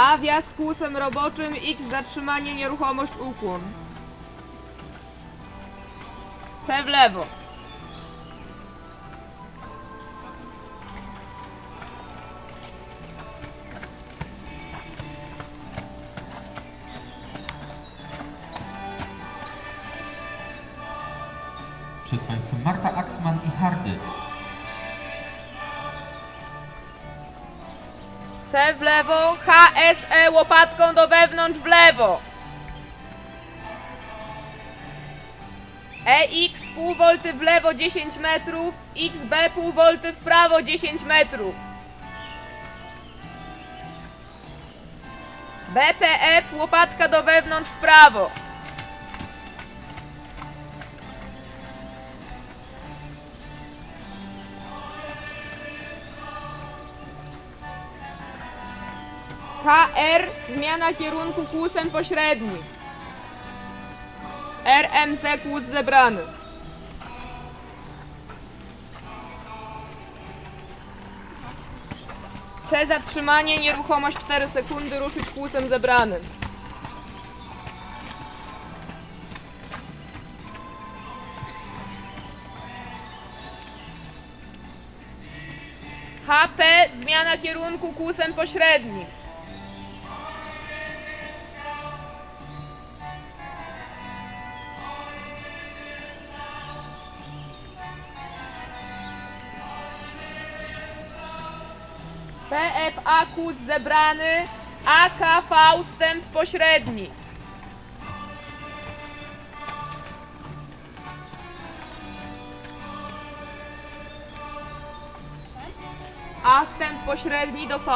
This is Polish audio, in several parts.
A wjazd kłusem roboczym, X zatrzymanie, nieruchomość, ukłon. C w lewo. Przed Państwem Marta Axman i Hardy. C w lewo, HSE łopatką do wewnątrz w lewo. EX pół volty w lewo 10 metrów, XB pół volty w prawo 10 metrów. BPF łopatka do wewnątrz w prawo. KR zmiana kierunku kłusem pośrednim. RMC kłus zebrany. C zatrzymanie, nieruchomość 4 sekundy, ruszyć kłusem zebranym. HP zmiana kierunku kłusem pośrednim. PFA kłus zebrany, AKV wstęp pośredni. A wstęp pośredni do V.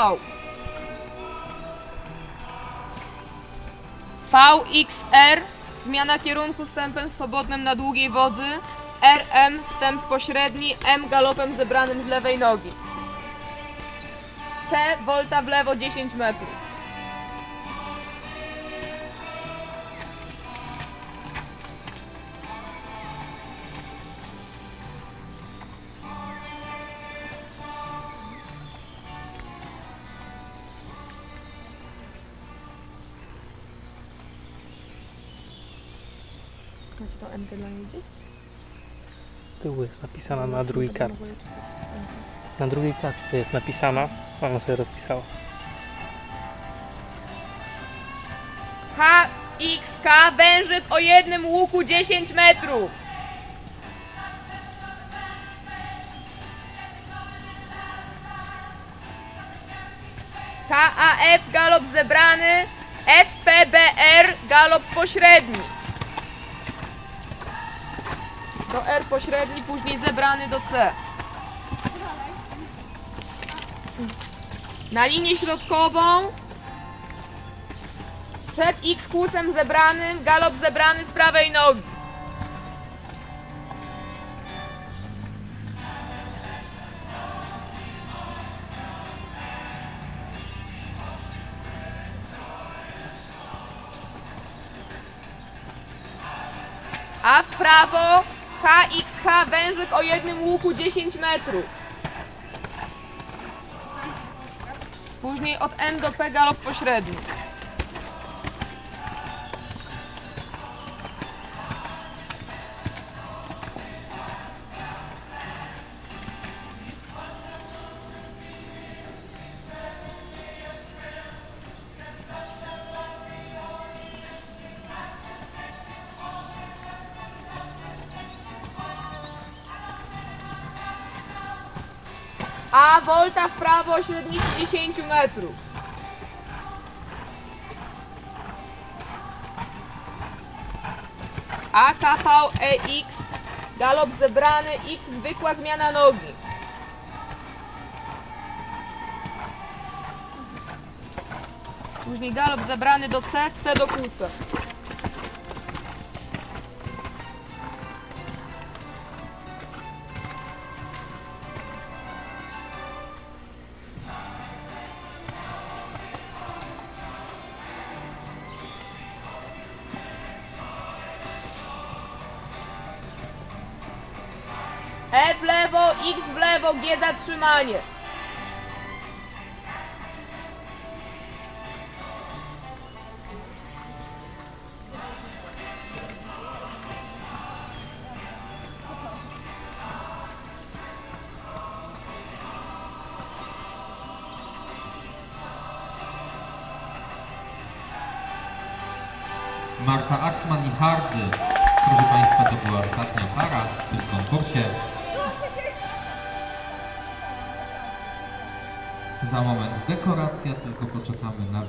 VXR zmiana kierunku wstępem swobodnym na długiej wodzy. RM wstęp pośredni, M galopem zebranym z lewej nogi. C, volta w lewo 10 metrów. Macie to MT dla mnie gdzieś? Z tyłu jest napisana na drugiej kartce. Na drugiej kartce jest napisana. Mama sobie rozpisała. HXK wężyk o jednym łuku 10 metrów. KAF galop zebrany, FPBR galop pośredni. Do R pośredni, później zebrany do C. Na linię środkową przed X kłusem zebranym, galop zebrany z prawej nogi. A w prawo HXH wężyk o jednym łuku 10 metrów. Później od N do P galop pośredni. A volta w prawo o średnicy 10 metrów. AKV EX galop zebrany X zwykła zmiana nogi. Później galop zebrany do C, C do kusa. X w lewo, G zatrzymanie. Marta Axman i Hardy. Proszę Państwa, to była ostatnia para w tym konkursie. Za moment dekoracja, tylko poczekamy na